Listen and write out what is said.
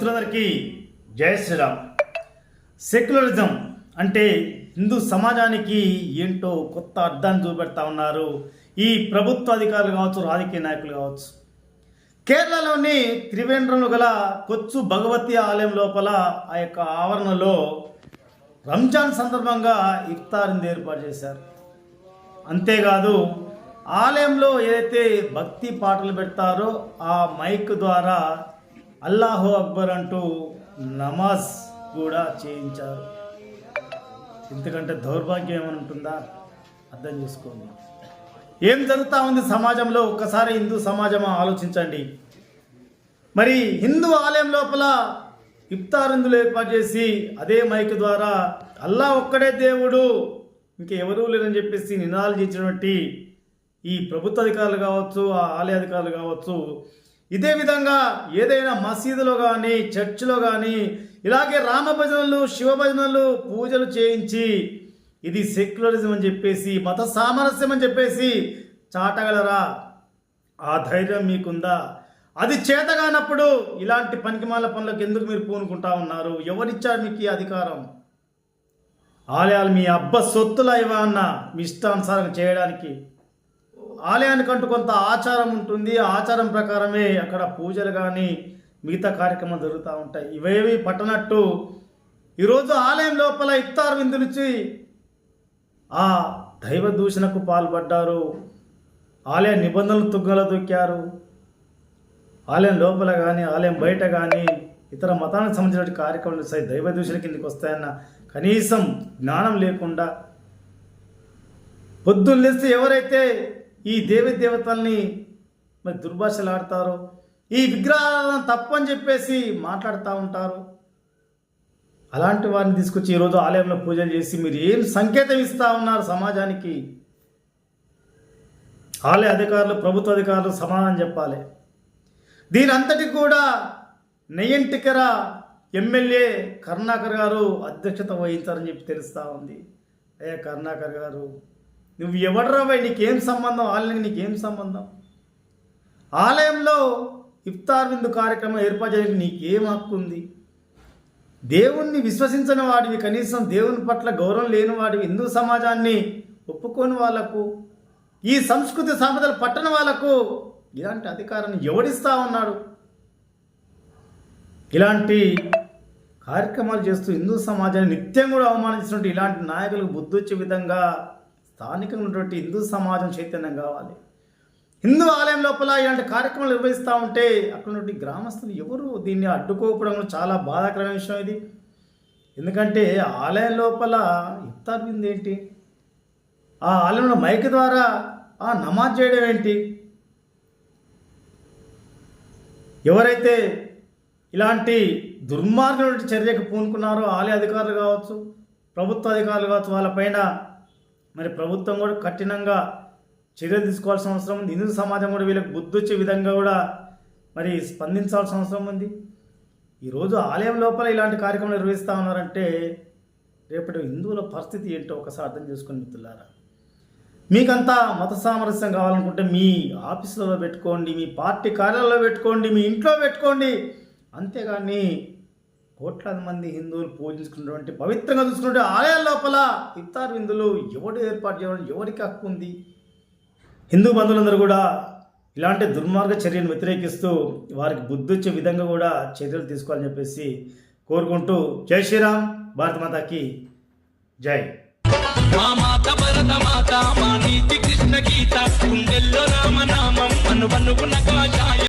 మిత్రులందరికీ జయ శ్రీరామ్. సెక్యులరిజం అంటే హిందూ సమాజానికి ఏంటో కొత్త అర్థాన్ని చూపెడతా ఉన్నారు. ఈ ప్రభుత్వ అధికారులు కావచ్చు రాజకీయ నాయకులు కావచ్చు. కేరళలోని త్రివేంద్రంలో గల కొచ్చు భగవతి ఆలయం లోపల ఆ యొక్క ఆవరణలో రంజాన్ సందర్భంగా ఇఫ్తార్ని ఏర్పాటు చేశారు. అంతేకాదు ఆలయంలో ఏదైతే భక్తి పాటలు పెడతారో ఆ మైక్ ద్వారా అల్లాహో అక్బర్ అంటూ నమాజ్ కూడా చేయించారు. ఎందుకంటే దౌర్భాగ్యం ఏమైనా ఉంటుందా అర్థం చేసుకోండి. ఏం జరుగుతూ ఉంది సమాజంలో? ఒక్కసారి హిందూ సమాజం ఆలోచించండి. మరి హిందూ ఆలయం లోపల ఇఫ్తారిందులు ఏర్పాటు చేసి అదే మైక్ ద్వారా అల్లా ఒక్కడే దేవుడు ఇంకెవరూ లేరని చెప్పేసి నినాదాలు చేసినటువంటి ఈ ప్రభుత్వ అధికారులు కావచ్చు ఆ ఆలయ అధికారులు కావచ్చు ఇదే విధంగా ఏదైనా మసీదులో కానీ చర్చిలో కానీ ఇలాగే రామ భజనలు శివ భజనలు పూజలు చేయించి ఇది సెక్యులరిజం అని చెప్పేసి మత సామరస్యం అని చెప్పేసి చాటగలరా? ఆ ధైర్యం మీకుందా? అది చేతగానప్పుడు ఇలాంటి పనికిమాల పనులకు ఎందుకు మీరు పూనుకుంటా ఉన్నారు? ఎవరిచ్చారు మీకు ఈ అధికారం? ఆలయాలు మీ అబ్బ సొత్తులా ఇవా అన్న మీ ఇష్టానుసారం చేయడానికి. ఆలయానికంటూ కొంత ఆచారం ఉంటుంది. ఆ ఆచారం ప్రకారమే అక్కడ పూజలు కానీ మిగతా కార్యక్రమాలు జరుగుతూ ఉంటాయి. ఇవేవి పట్టనట్టు ఈరోజు ఆలయం లోపల ఇఫ్తార్ విందునిచ్చి ఆ దైవ దూషణకు పాల్పడ్డారు. ఆలయ నిబంధనలు తుగ్గల దొక్కారు. ఆలయం లోపల కానీ ఆలయం బయట కానీ ఇతర మతానికి సంబంధించిన కార్యక్రమాలు సై దైవ దూషణ కిందకి వస్తాయన్న కనీసం జ్ఞానం లేకుండా పొద్దున్న లేస్తే ఎవరైతే ఈ దేవి దేవతల్ని మరి దుర్భాషలు ఆడతారు ఈ విగ్రహాలను తప్పని చెప్పేసి మాట్లాడుతూ ఉంటారు. అలాంటి వారిని తీసుకొచ్చి ఈరోజు ఆలయంలో పూజలు చేసి మీరు ఏం సంకేతం ఇస్తూ ఉన్నారు సమాజానికి? ఆలయ అధికారులు ప్రభుత్వ అధికారులు సమాధానం చెప్పాలి. దీని అంతటి కూడా నెయ్యంటికర ఎమ్మెల్యే కరుణాకర్ గారు అధ్యక్షత వహించారని చెప్పి తెలుస్తూ ఉంది. అయ్యా కరుణాకర్ గారు నువ్వు ఎవడరా బాయ్? నీకేం సంబంధం? ఆలయానికి నీకేం సంబంధం? ఆలయంలో ఇఫ్తార్ విందు కార్యక్రమం ఏర్పాటు చేయడానికి నీకేం హక్కు ఉంది? దేవుణ్ణి విశ్వసించని వాడివి కనీసం దేవుని పట్ల గౌరవం లేని వాడివి హిందూ సమాజాన్ని ఒప్పుకోని వాళ్ళకు ఈ సంస్కృతి సామెతలు పట్టని వాళ్ళకు ఇలాంటి అధికారాన్ని ఎవడిస్తా ఉన్నాడు? ఇలాంటి కార్యక్రమాలు చేస్తూ హిందూ సమాజాన్ని నిత్యం కూడా అవమానించినట్టు ఇలాంటి నాయకులకు బుద్ధి వచ్చే విధంగా స్థానికంగా ఉన్నటువంటి హిందూ సమాజం చైతన్యం కావాలి. హిందూ ఆలయం లోపల ఇలాంటి కార్యక్రమాలు నిర్వహిస్తూ ఉంటే అక్కడ గ్రామస్తులు ఎవరు? దీన్ని అడ్డుకోకపోవడం చాలా బాధాకరమైన విషయం ఇది. ఎందుకంటే ఆలయం లోపల ఇఫ్తార్ బిందు ఏంటి? ఆ ఆలయంలో మైక్ ద్వారా ఆ నమాజ్ చేయడం ఏంటి? ఎవరైతే ఇలాంటి దుర్మార్గమైన చర్యకు పూనుకున్నారో ఆలయ అధికారులు కావచ్చు ప్రభుత్వ అధికారులు కావచ్చు వాళ్ళపైన మరి ప్రభుత్వం కూడా కఠినంగా చర్యలు తీసుకోవాల్సిన అవసరం ఉంది. హిందూ సమాజం కూడా వీళ్ళకి బుద్ధిచ్చే విధంగా కూడా మరి స్పందించాల్సిన అవసరం ఉంది. ఈరోజు ఆలయం లోపల ఇలాంటి కార్యక్రమాలు నిర్వహిస్తూ ఉన్నారంటే రేపటి హిందువుల పరిస్థితి ఏంటో ఒకసారి అర్థం చేసుకుని మిత్రులారా. మీకంతా మత సామరస్యం కావాలనుకుంటే మీ ఆఫీసులలో పెట్టుకోండి మీ పార్టీ కార్యాలయంలో పెట్టుకోండి మీ ఇంట్లో పెట్టుకోండి. అంతేగాని కోట్లాది మంది హిందువులు పూజించుకున్నటువంటి పవిత్రంగా చూసుకున్నటువంటి ఆలయాల లోపల ఇఫ్తార్ విందులు ఎవరు ఏర్పాటు చేయడం ఎవరికి హక్కు ఉంది? హిందూ బంధువులందరూ కూడా ఇలాంటి దుర్మార్గ చర్యను వ్యతిరేకిస్తూ వారికి బుద్ధిచ్చే విధంగా కూడా చర్యలు తీసుకోవాలని చెప్పేసి కోరుకుంటూ జై శ్రీరామ్ భారత మాతకి జై. మా మా నీతి కృష్ణ గీత రామనామం అను